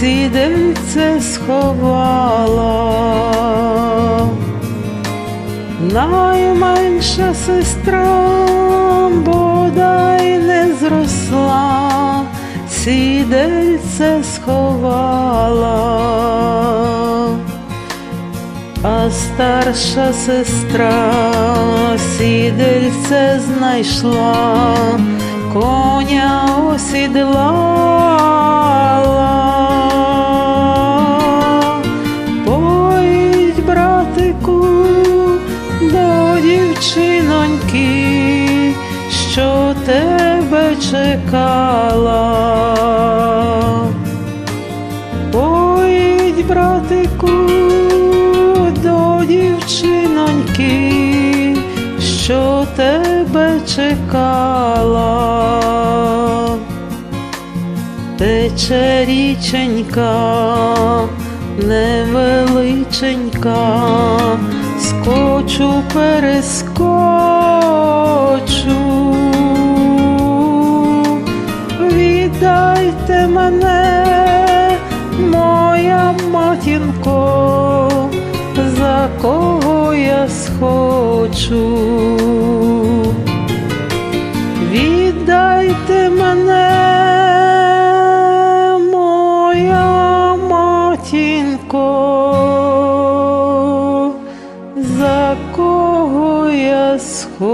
сідельце сховала, найменша сестра, бодай не зросла, сідельце сховала. А старша сестра сідельце знайшла, коня осідлала. Дівчиноньки, що тебе чекала. Поїдь, братику, до дівчиноньки, що тебе чекала. Тече річенька, невеличенька, скочу, перескочу, віддайте мене, моя матінко, за кого я схочу. Віддайте мене, моя матінко, схочу.